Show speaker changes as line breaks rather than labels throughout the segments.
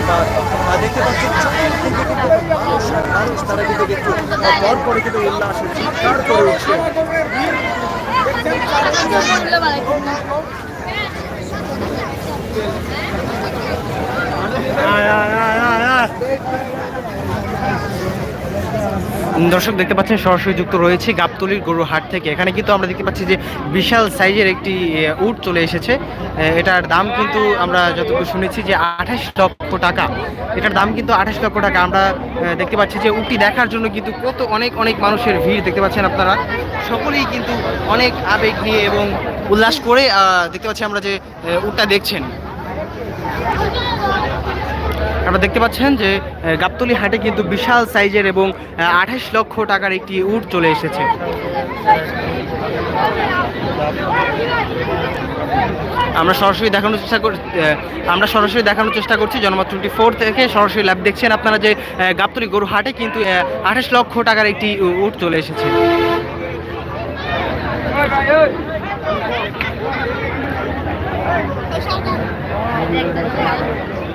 প্রতিবাদ আহ, দেখতে পাচ্ছেন চতুর্দিকে কিন্তু মানুষ মানুষ তারা কিন্তু একটু পর পরে কিন্তু উল্লাসে চিৎকার করে উঠছে।
দর্শক, দেখতে পাচ্ছেন, সরাসরি যুক্ত রয়েছে গাবতলির গরু হাট থেকে। এখানে কিন্তু আমরা দেখতে পাচ্ছি যে বিশাল সাইজের একটি উট চলে এসেছে। এটার দাম কিন্তু আমরা যতটুকু শুনেছি যে আঠাশ লক্ষ টাকা। এটার দাম কিন্তু আঠাশ লক্ষ টাকা। আমরা দেখতে পাচ্ছি যে উটটি দেখার জন্য কিন্তু কত অনেক অনেক মানুষের ভিড় দেখতে পাচ্ছেন আপনারা। সকলেই কিন্তু অনেক আবেগ নিয়ে এবং উল্লাস করে দেখতে পাচ্ছি আমরা যে উটটা দেখছেন। আপনারা দেখতে পাচ্ছেন যে গাবতলী হাটে কিন্তু বিশাল সাইজের এবং আঠাশ লক্ষ টাকার একটি উট চলে এসেছে। আমরা সরাসরি দেখানোর চেষ্টা কর আমরা সরাসরি দেখানোর চেষ্টা করছি জনমত টোয়েন্টি ফোর থেকে। সরাসরি ল্যাব দেখছেন আপনারা যে গাবতলী গরু হাটে কিন্তু আঠাশ লক্ষ টাকার একটি উট চলে এসেছে।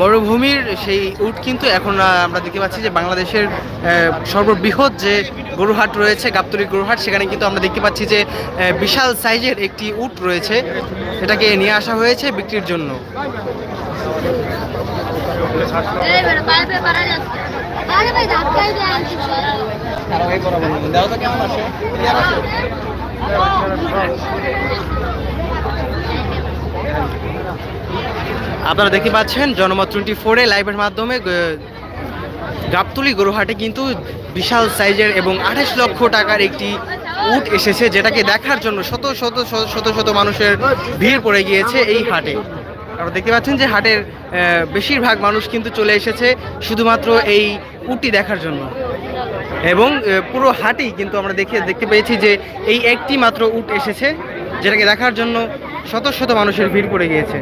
মরুভূমির সেই উট কিন্তু এখন আমরা দেখতে পাচ্ছি যে বাংলাদেশের সর্ববৃহৎ যে গরুহাট রয়েছে, গাবতলী গরুহাট, সেখানে কিন্তু আমরা দেখতে পাচ্ছি যে বিশাল সাইজের একটি উট রয়েছে। এটাকে নিয়ে আসা হয়েছে বিক্রির জন্য। আপনারা দেখতে পাচ্ছেন, জনমত টোয়েন্টি ফোরে লাইভের মাধ্যমে গাবতলি গরুহাটে কিন্তু বিশাল সাইজের এবং আঠাশ লক্ষ টাকার একটি উট এসেছে যেটাকে দেখার জন্য শত শত শত শত মানুষের ভিড় পড়ে গিয়েছে এই হাটে। আপনারা দেখতে পাচ্ছেন যে হাটের বেশিরভাগ মানুষ কিন্তু চলে এসেছে শুধুমাত্র এই উটটি দেখার জন্য। এবং পুরো হাটেই কিন্তু আমরা দেখে, দেখতে পেয়েছি যে এই একটি মাত্র উট এসেছে যেটাকে দেখার জন্য শত শত মানুষের ভিড় পড়ে গিয়েছে।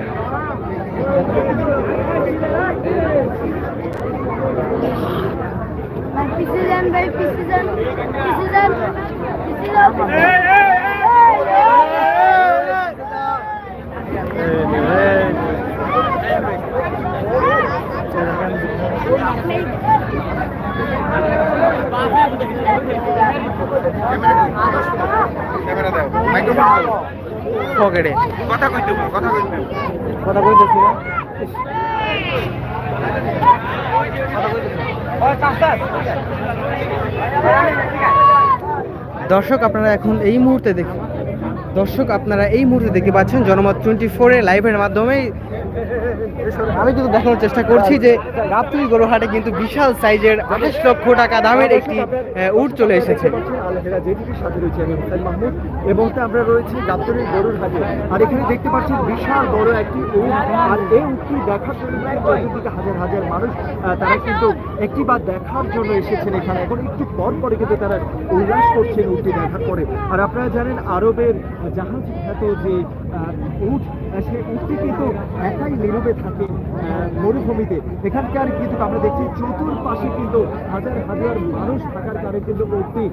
ক্যামেরা দাও। মাইক্রোফোন
পকেটে।
কথা কইতে কথা কইতে
কথা বলতেছি না দর্শক আপনারা এখন এই মুহূর্তে দেখুন। দর্শক আপনারা এই মুহূর্তে দেখতে পাচ্ছেন জনমত টোয়েন্টি ফোরে লাইভের মাধ্যমে আমি কিন্তু দেখানোর চেষ্টা করছি যে গাবতলি গরুহাটে কিন্তু বিশাল সাইজের আঠাশ লক্ষ টাকা দামের একটি উট চলে এসেছে।
সাথে রয়েছে এবং আমরা রয়েছি গাবতলির গরুর হাটে। আর এখানে দেখতে পাচ্ছি বিশাল বড় একটি আর এই উটটি দেখার জন্য চতুর্দিকে হাজার হাজার মানুষ তারা কিন্তু একটি বার দেখার জন্য এসেছেন এখানে। এখন একটু পর পরে কিন্তু তারা উল্লাস করছেন উটটি দেখার পরে। আর আপনারা জানেন আরবের জাহাজ খ্যাত যে উট সেই উটটি কিন্তু একাই নীরবে থাকে মরুভূমিতে। এখানকার কিন্তু আমরা দেখছি চতুর্পাশে কিন্তু হাজার হাজার মানুষ থাকার কারণে কিন্তু উঠতি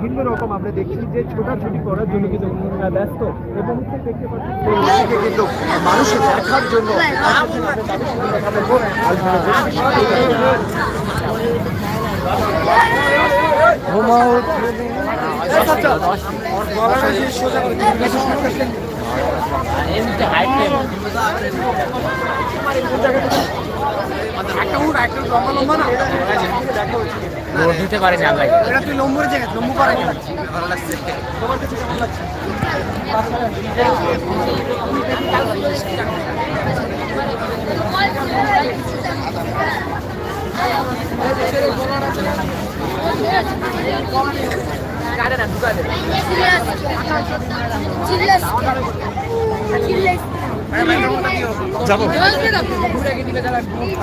ভিন্ন রকম আমরা দেখছি যে ছোটাছুটি করার জন্য কিন্তু ব্যস্ত। এবং দেখতে পাচ্ছি কিন্তু দেখার জন্য
দিতে পারে না ভাই
Chilles. Chilles.
যাব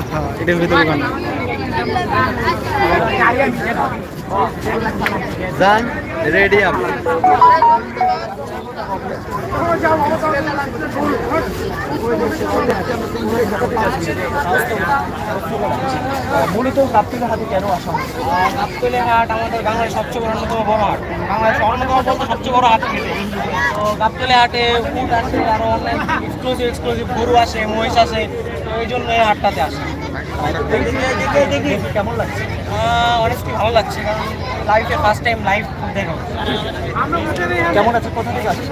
হ্যাঁ এটার ভিতরে যান রেডি আপ
মূলত গাবতলি হাটে কেন আসা?
গাবতলি হাট আমাদের বাংলাদেশের সবচেয়ে বড় অন্যতম বড় হাট। বাংলাদেশের অন্যতম বলতে সবচেয়ে বড় হাট কিন্তু তো গাবতলি হাটে উট আসে আরও অনেক এক্সক্লুসিভ এক্সক্লুসিভ গরু আসে মহিষ আসে তো এই জন্য এই হাটটাতে আসে।
কেমন লাগছে?
অনেস্টলি ভালো লাগছে কারণ লাইফে ফার্স্ট টাইম লাইভ দেখো।
কেমন আছে? কোথা থেকে আসছে?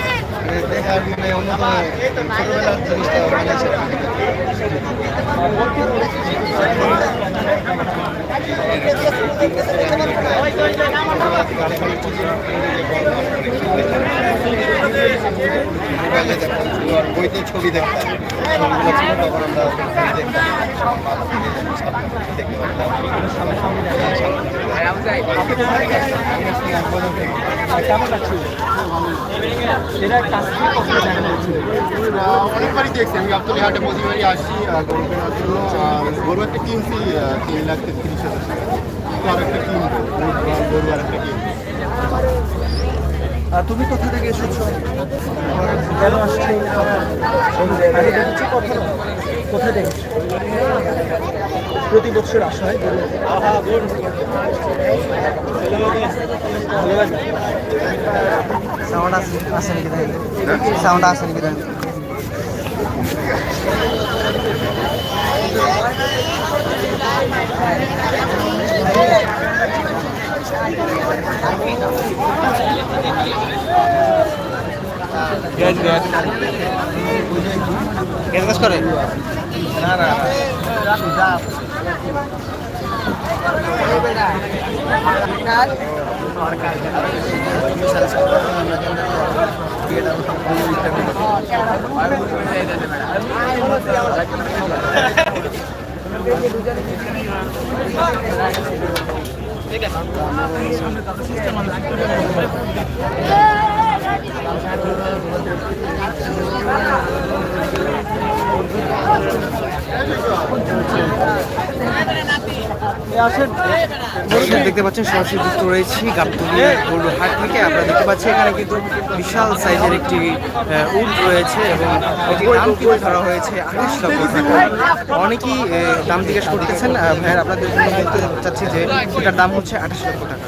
দেখার জন্য
বইতে ছবি দেখতাম ছবিগুলো ছিল তখন আমরা ছবি দেখতাম দেখতে
কেমন
অনেকবারই দেখছি আমি গাবতলি হাটে প্রতিবারই আহ, গরু কেনার জন্য গরু একটা কিনছি তিন লাখ তেত্রিশ হাজার টাকা আর একটা কিনবো গরু- আর একটা কিনবো
তুমি কোথা থেকে এসেছ? কেন আসছো? কোথায় প্রতি বছর আসা হয়।
সাউন্ড আছে নাকি সাউন্ড আছে নাকি দেখেন
গ্যাস গ্যাস করে
আসেন
দর্শক দেখতে পাচ্ছেন, সরাসরি যুক্ত রয়েছি গাবতলি গরু হাট থেকে। আমরা দেখতে পাচ্ছি এখানে কিন্তু বিশাল সাইজের একটি উট রয়েছে এবং দাম কিন্তু ধরা হয়েছে? আঠাশ লক্ষ টাকা অনেকেই দাম জিজ্ঞেস করতেছেন ভাইয়ার আপনাদের জন্য চাচ্ছি যে এটার দাম হচ্ছে আঠাশ লক্ষ টাকা।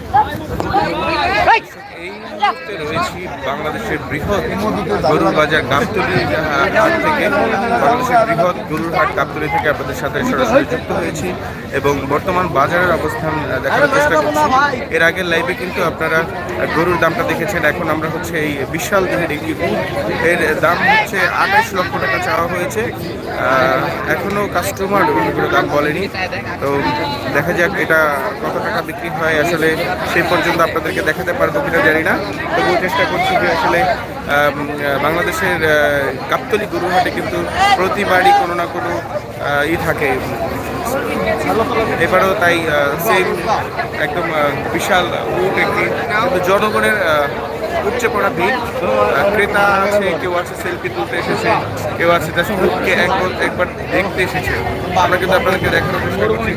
এই! রয়েছি বাংলাদেশের বৃহৎ গরুর বাংলাদেশের বৃহৎ গাবতলি থেকে আপনাদের সাথে হয়েছি এবং বর্তমান বাজারের অবস্থান দেখার চেষ্টা করছি এর আগের লাইভে কিন্তু আপনারা গরুর দামটা দেখেছেন এখন আমরা হচ্ছে এই বিশাল দেহের একটি এর দাম হচ্ছে আঠাশ লক্ষ টাকা চাওয়া হয়েছে এখনও কাস্টমার দাম বলেনি তো দেখা যাক এটা কত টাকা বিক্রি হয় আসলে সেই পর্যন্ত আপনাদেরকে দেখাতে পারব কিনা জানি না। তবুও চেষ্টা করছি যে আসলে বাংলাদেশের গাবতলী গরুহাটে কিন্তু প্রতিবারই কোনো না কোনো ই থাকে। এবারও তাই সেম একদম বিশাল উট একটি, কিন্তু জনগণের উপচে পড়া ভিড়। ক্রেতা আছে, কেউ আছে সেলফি তুলতে এসেছে, কেউ আছে জাস্ট উটকে একবার একবার দেখতে এসেছে। আমরা কিন্তু আপনাদেরকে দেখানোর চেষ্টা করছি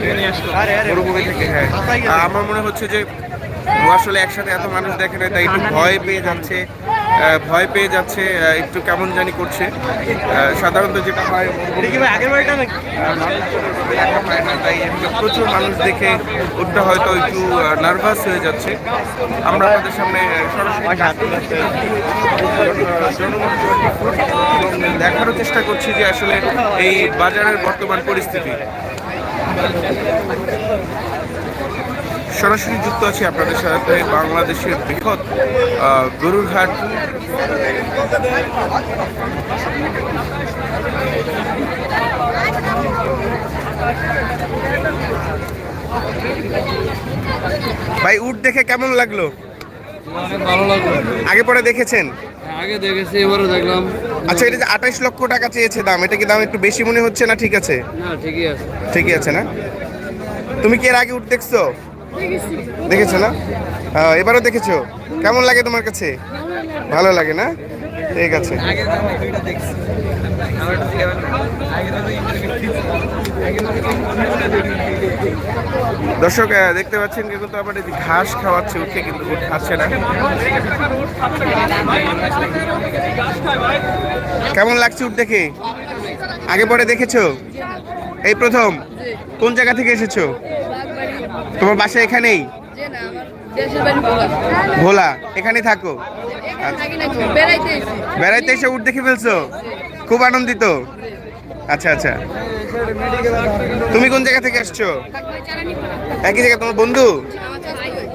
থেকে হ্যাঁ। আমার মনে হচ্ছে যে ও আসলে একসাথে এত মানুষ দেখে না তাই একটু ভয় পেয়ে যাচ্ছে। ভয় পেয়ে যাচ্ছে একটু কেমন জানি করছে। সাধারণত যেটা হয় তাই প্রচুর মানুষ দেখে ওটা হয়তো একটু নার্ভাস হয়ে যাচ্ছে। আমরা আমাদের সামনে জনমত 24 এবং দেখারও চেষ্টা করছি যে আসলে এই বাজারের বর্তমান পরিস্থিতি। সরাসরি যুক্ত আছি আপনাদের সাথে বাংলাদেশের বৃহৎ আহ, গরুর হাট। ভাই উট দেখে কেমন লাগল?
অনেক ভালো লাগল।
আগে পরে দেখেছেন?
আগে দেখেছি এবারও দেখলাম।
আচ্ছা এটা যে লক্ষ টাকা চেয়েছে দাম এটা কি দাম একটু বেশি মনে হচ্ছে না ঠিক আছে?
না ঠিকই আছে।
ঠিকই আছে না? তুমি কি এর আগে উঠ দেখছ? দেখেছ না? এবারও দেখেছ? কেমন লাগে তোমার কাছে? ভালো লাগে না? ঠিক আছে। দর্শক দেখতে পাচ্ছেন কিন্তু আবার এই ঘাস খাওয়াচ্ছে, উঠে কিন্তু খাচ্ছে না। কেমন লাগছে উঠ দেখে? আগে পরে দেখেছ? এই প্রথম? কোন জায়গা থেকে এসেছ? তোমার বাসা এখানেই? ভোলা। এখানে থাকো বেড়াইতে এসে উঠ দেখে ফেলছো? খুব আনন্দিত? আচ্ছা আচ্ছা। তুমি কোন জায়গা থেকে আসছো? একই জায়গা তোমার বন্ধু?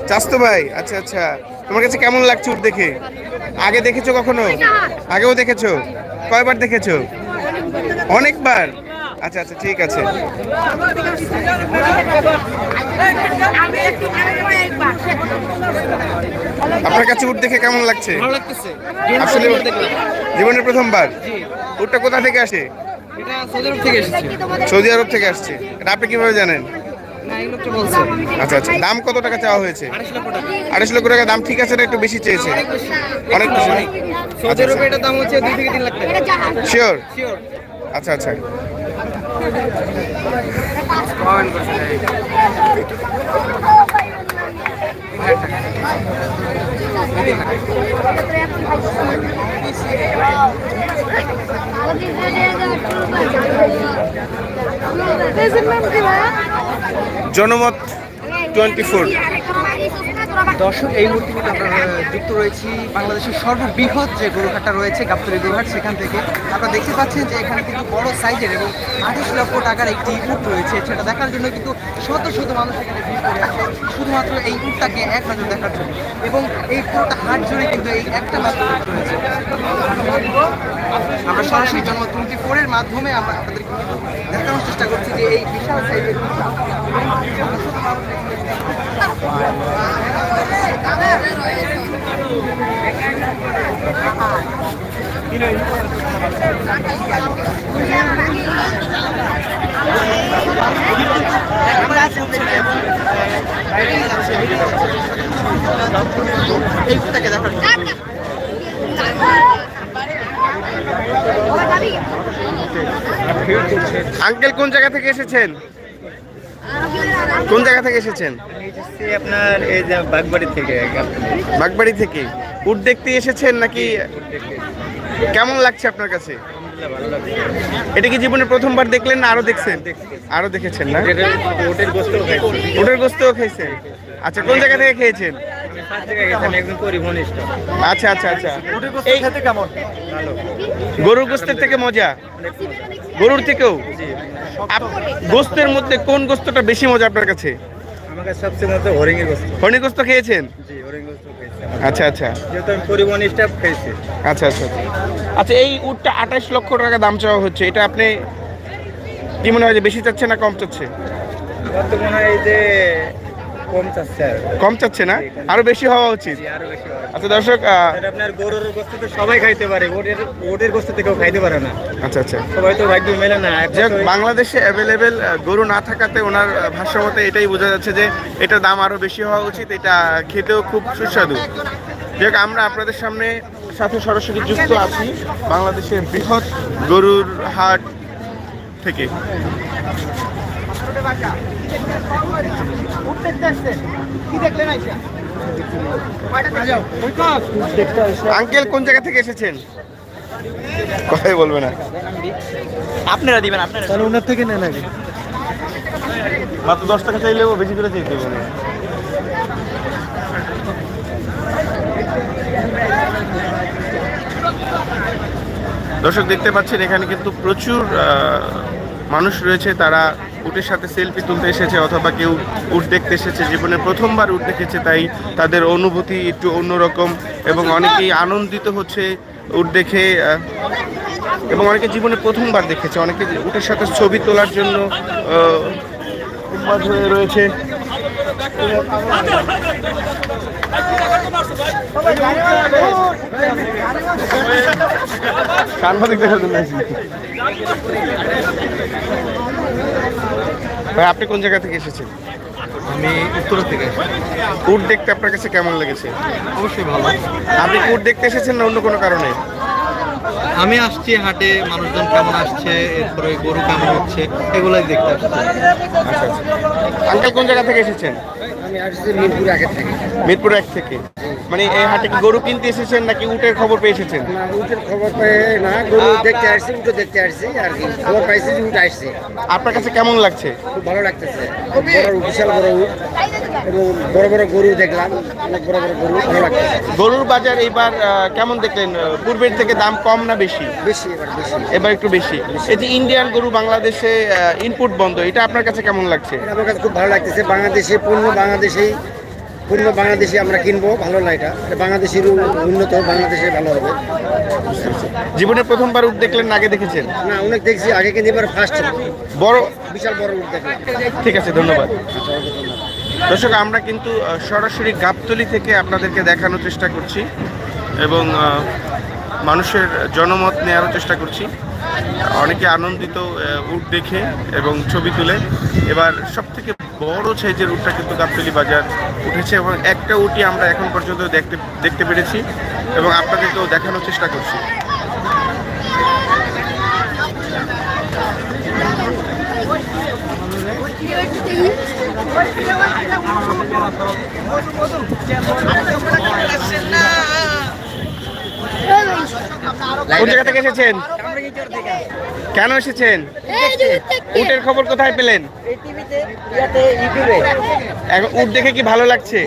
চাস্তো ভাই আচ্ছা আচ্ছা। তোমার কাছে কেমন লাগছে উঠ দেখে? আগে দেখেছ কখনো? আগেও দেখেছ? কয়বার দেখেছ? অনেকবার। আচ্ছা আচ্ছা ঠিক আছে। আপনার কাছে উঠ দেখে কেমন লাগছে? আসলে জীবনের প্রথমবার? উটটা কোথা থেকে আসে?
সৌদি আরব থেকে
আসছে। এটা আপনি কীভাবে জানেন? আচ্ছা আচ্ছা। দাম কত টাকা চাওয়া হয়েছে?
আড়াইশ লক্ষ টাকা।
দাম ঠিক আছে না একটু বেশি চেয়েছে? অনেক বেশি। শিওর আচ্ছা আচ্ছা। জনমত টোয়েন্টি ফোর।
দর্শক, এই মুহূর্তে কিন্তু আমরা যুক্ত রয়েছি বাংলাদেশের সর্ববৃহৎ যে গরুহাটটা রয়েছে, গাবতলী গরুহাট, সেখান থেকে। আপনারা দেখতে পাচ্ছেন যে এখানে কিন্তু বড় সাইজের এবং আঠাশ লক্ষ টাকার একটি উট রয়েছে। সেটা দেখার জন্য কিন্তু শত শত মানুষ এখানে ভিড় করে আসে শুধুমাত্র এই উটটাকে এক নজর দেখার জন্য। এবং এই পুরোটা হাট জুড়ে কিন্তু এই একটা মাত্র উট রয়েছে। আমরা সরাসরি জন্ম টোয়েন্টি ফোরের মাধ্যমে আমরা আপনাদের দেখানোর চেষ্টা করছি যে এই বিশাল সাইজের
আঙ্কেল কোন জায়গা থেকে এসেছেন? কোন জায়গা থেকে এসেছেন?
আপনার এই যে বাগবাড়ি থেকে
বাগবাড়ি থেকে। উট দেখতে এসেছেন নাকি? কেমন লাগছে আপনার কাছে? এটা কি জীবনে প্রথমবার দেখলেন না আরও দেখছেন? আরও দেখেছেন না?
ওটের গোস্ত
উটের গোস্তও খেয়েছেন আচ্ছা কোন জায়গা থেকে খেয়েছেন? আচ্ছা আচ্ছা আচ্ছা।
এই খেতে কেমন?
গরুর গোস্তের থেকে মজা। গরুর থেকেও? গোস্তের মধ্যে কোন গোস্তটা বেশি মজা আপনার কাছে?
হরিণের গোস্ত।
খেয়েছেন? আচ্ছা আচ্ছা।
পরিবহন স্টাফ খেয়েছি।
আচ্ছা আচ্ছা আচ্ছা। আচ্ছা এই উটটা আঠাশ লক্ষ টাকা দাম চাওয়া হচ্ছে। এটা আপনি কি মনে হয় যে বেশি চাচ্ছে না কম চাচ্ছে?
আমার তো মনে হয় যে কম চাচ্ছে
কম চাচ্ছে না? আরও বেশি হওয়া উচিত। আচ্ছা দর্শক
আপনার গরুর গোস্ত তো সবাই খাইতে পারে ওটের ওটের গোস্ত কেউ খাইতে পারে না।
আচ্ছা আচ্ছা।
সবাই তো ভাগ্য মেলে না
যাই হোক, বাংলাদেশে অ্যাভেলেবেল গরু না থাকাতে ওনার আহ, ভাষ্য মতে এটাই বোঝা যাচ্ছে যে এটার দাম আরও বেশি হওয়া উচিত এটা খেতেও খুব সুস্বাদু। যাই হোক, আমরা আপনাদের সামনে সাথে সরাসরি যুক্ত আছি বাংলাদেশের বৃহৎ গরুর হাট থেকে।
কি দেখলেন আইসা?
আঙ্কেল কোন জায়গা থেকে এসেছেন? কথাই বলবে না।
আপনারা দিবেন আপনারা
তাহলে ওনার থেকে নেন আগে।
মাত্র দশ টাকা চাইলেও বেশি করে চাইতে হবে দর্শক দেখতে পাচ্ছেন এখানে কিন্তু প্রচুর মানুষ রয়েছে। তারা উটের সাথে সেলফি তুলতে এসেছে অথবা কেউ উট দেখতে এসেছে। জীবনে প্রথমবার উট দেখেছে, তাই তাদের অনুভূতি একটু অন্যরকম এবং অনেকেই আনন্দিত হচ্ছে উট দেখে এবং অনেকে জীবনে প্রথমবার দেখেছে। অনেকে উটের সাথে ছবি তোলার জন্য রয়েছে। সাংবাদিক দেখার জন্য ভাই আপনি কোন জায়গা থেকে এসেছেন?
আমি উত্তর থেকে
কুট দেখতে আপনার কাছে কেমন লেগেছে?
অবশ্যই ভালো।
আপনি কুট দেখতে এসেছেন না অন্য কোনো কারণে?
আমি আসছি হাটে মানুষজন কেমন আসছে এরপরে গরু কেমন হচ্ছে এগুলাই দেখতে আসছি।
আঙ্কেল কোন জায়গা থেকে এসেছেন?
আমি আসছি মিরপুর আগে থেকে।
মিরপুর এক থেকে। মানে এই হাটে কি গরু কিনতে এসেছেন নাকি উটের খবর পেয়ে এসেছেন?
না উটের খবর পেয়ে না গরু দেখতে আসছি উঠে দেখতে আসছি আর কি খবর পাইছি যে উঠ আসছে।
আপনার কাছে কেমন লাগছে?
খুব ভালো লাগতেছে। বড় উট, বিশাল বড় উঠ এবং বড় বড় গরু দেখলাম অনেক বড় বড় গরু ভালো লাগতেছে।
গরুর বাজার এবার আহ, কেমন দেখলেন? পূর্বের থেকে দাম কম না বেশি?
বেশি? এবার বেশি।
এবার একটু বেশি। এই যে ইন্ডিয়ান গরু বাংলাদেশে ইনপুট বন্ধ এটা আপনার কাছে কেমন লাগছে?
আমার কাছে খুব ভালো লাগতেছে। বাংলাদেশে পণ্য বাংলাদেশেই পণ্য বাংলাদেশে আমরা কিনবো ভালো লাগে এটা। বাংলাদেশের উন্নত বাংলাদেশে ভালো হবে।
জীবনে প্রথমবার উট দেখলেন না আগে দেখেছেন?
না অনেক দেখছি আগে কিন্তু এবার ফার্স্ট
বড়
বিশাল বড় উঠ দেখলাম।
ঠিক আছে ধন্যবাদ। দর্শক আমরা কিন্তু সরাসরি গাবতলি থেকে আপনাদেরকে দেখানোর চেষ্টা করছি। এবং মানুষের জনমত নেওয়ার চেষ্টা করছি। অনেকে আনন্দিত উট দেখে এবং ছবি তুলে। এবার সব থেকে বড় সাইজের উটটা কিন্তু গাবতলি বাজার উঠেছে এবং একটা উটি আমরা এখন পর্যন্ত দেখতে দেখতে পেরেছি এবং আপনাদেরকেও দেখানোর চেষ্টা করছি। কোন জায়গা থেকে এসেছেন? কেন এসেছেন? উটের খবর কোথায় পেলেন? এখন উট দেখে কি ভালো লাগছে?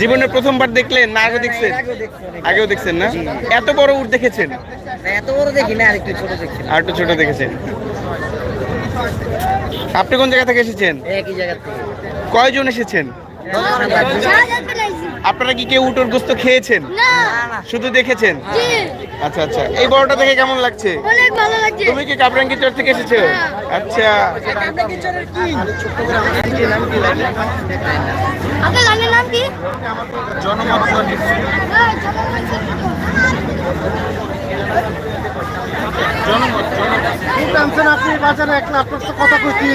জীবনে প্রথমবার দেখলেন না আগে দেখছেন? আগেও দেখছেন না? এত বড় উট দেখেছেন?
এত বড় দেখি না আর একটু ছোট দেখছি
আর একটু ছোট দেখেছেন। আপনি কোন জায়গা থেকে এসেছেন?
একই জায়গা থেকে।
কয়জন এসেছেন? আপনারা কি কেউ উটোর গোস্ত খেয়েছেন? শুধু দেখেছেন? আচ্ছা আচ্ছা। এই বড়টা দেখে কেমন লাগছে?
অনেক ভালো লাগছে।
তুমি কি কাবরাঙ্গি চর থেকে এসেছ? আচ্ছা।
আপনার নাম কি?
উট আনছেন আপনি বাজারে কথা কই কি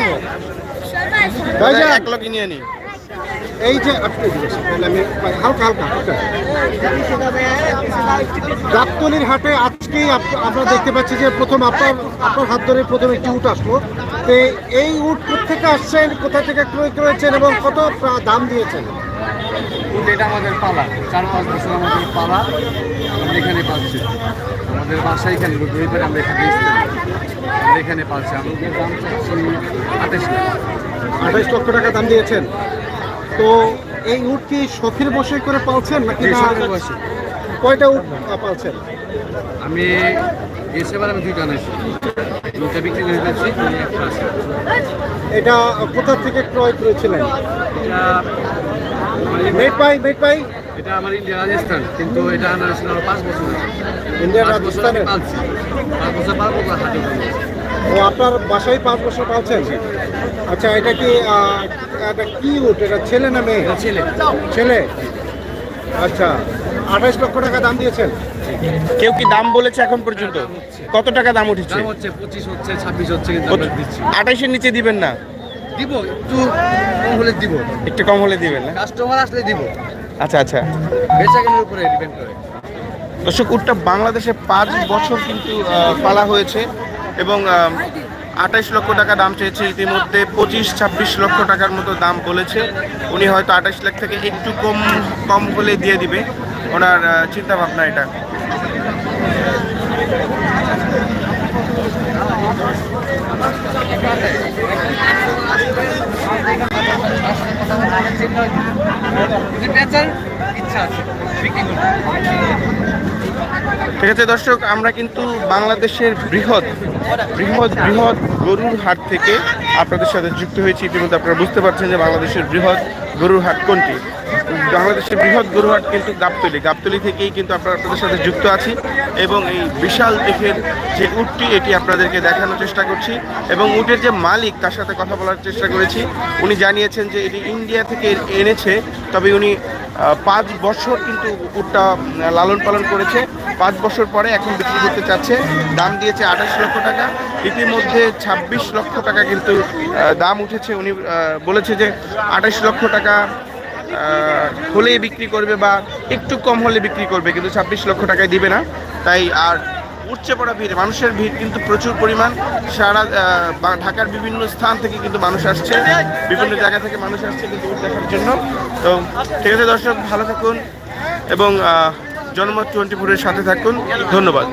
এক লোক নিয়ে নি।
এই যে আমি হালকা হালকা হালকা। গাবতলির হাটে আজকেই আমরা দেখতে পাচ্ছি যে প্রথম আপনার আপনার হাত ধরে প্রথম একটি উট আসলো। তো এই উট থেকে আসছেন কোথা থেকে ক্রয় করেছেন এবং কত দাম দিয়েছেন?
এটা আমাদের পালা। চার পাঁচ বছর আমাদের পালা। আমরা এখানে পাচ্ছি আমাদের বাসা এখানে রবিবার আমরা এখানে। আমরা এখানে পাচ্ছি আমাদের দাম চাচ্ছি আঠাশ লাখ।
আঠাইশ লক্ষ টাকা দাম দিয়েছেন। তো এই উট কি শখের বসে করে পালছেন নাকি
শখের বশে।
কয়টা উট পালছেন?
আমি এসেবার আমি দুইটা আনাইছি। দুইটা বিক্রি করে
এটা কোথা থেকে ক্রয় করেছিলেন? মেট পাই মেট পাই
এটা আমার ইন্ডিয়া রাজস্থান। কিন্তু এটা আনার ছিল আমার পাঁচ বছর আগে।
ইন্ডিয়ার
পাঁচ বছর
রাজস্থানে
পাঁচ বছর পালবো।
ও আপনার বাসায় পাঁচ বছর পালছেন? আচ্ছা এটা কি এটা কি উট? এটা ছেলে না মেয়ে?
ছেলে।
ছেলে? আচ্ছা আঠাইশ লক্ষ টাকা দাম দিয়েছেন?
কেউ কি দাম বলেছে এখন পর্যন্ত? কত টাকা দাম উঠেছে?
হচ্ছে পঁচিশ হচ্ছে ছাব্বিশ হচ্ছে
আঠাইশের নিচে দিবেন না?
দিব একটু কম হলে দিব।
একটু কম হলে দিবেন না?
কাস্টমার আসলে দিব।
আচ্ছা আচ্ছা।
বেচা কেনার উপরে ডিপেন্ড করে।
দর্শক উটটা বাংলাদেশে পাঁচ বছর কিন্তু পালা হয়েছে এবং আঠাইশ লক্ষ টাকা দাম চেয়েছে ইতিমধ্যে, পঁচিশ, ছাব্বিশ লক্ষ টাকার মতো দাম বলেছে। উনি হয়তো আঠাইশ লাখ থেকে একটু কম কম হলে দিয়ে দিবে। ওনার চিন্তা ভাবনা এটা।
ইচ্ছা আছে।
আছে, দর্শক, আমরা কিন্তু বাংলাদেশের বৃহৎ বৃহৎ বৃহৎ গরুর হাট থেকে আপনাদের সাথে যুক্ত হয়েছি। ইতিমধ্যে আপনারা বুঝতে পারছেন যে বাংলাদেশের বৃহৎ গরুর হাট কোনটি। বাংলাদেশের বৃহৎ গরুর হাট কিন্তু গাবতলি। গাবতলি থেকেই কিন্তু আপনারা আপনাদের সাথে যুক্ত আছি এবং এই বিশাল দেখের যে উটটি, এটি আপনাদেরকে দেখানোর চেষ্টা করছি এবং উটের যে মালিক, তার সাথে কথা বলার চেষ্টা করেছি। উনি জানিয়েছেন যে এটি ইন্ডিয়া থেকে এনেছে, তবে উনি পাঁচ বছর কিন্তু উটটা লালন পালন করেছে। পাঁচ বছর পরে এখন বিক্রি করতে চাচ্ছে। দাম দিয়েছে আঠাশ লক্ষ টাকা। ইতিমধ্যে ছাব্বিশ লক্ষ টাকা কিন্তু দাম উঠেছে। উনি বলেছে যে আঠাশ লক্ষ টাকা হলেই বিক্রি করবে বা একটু কম হলে বিক্রি করবে, কিন্তু ছাব্বিশ লক্ষ টাকায় দিবে না। তাই আর উঠছে পড়া ভিড়। মানুষের ভিড় কিন্তু প্রচুর পরিমাণ। সারা ঢাকার বিভিন্ন স্থান থেকে কিন্তু মানুষ আসছে। বিভিন্ন জায়গা থেকে মানুষ আসছে কিন্তু দেখার জন্য। তো ঠিক আছে দর্শক, ভালো থাকুন এবং জনমত টোয়েন্টি ফোরের সাথে থাকুন। ধন্যবাদ।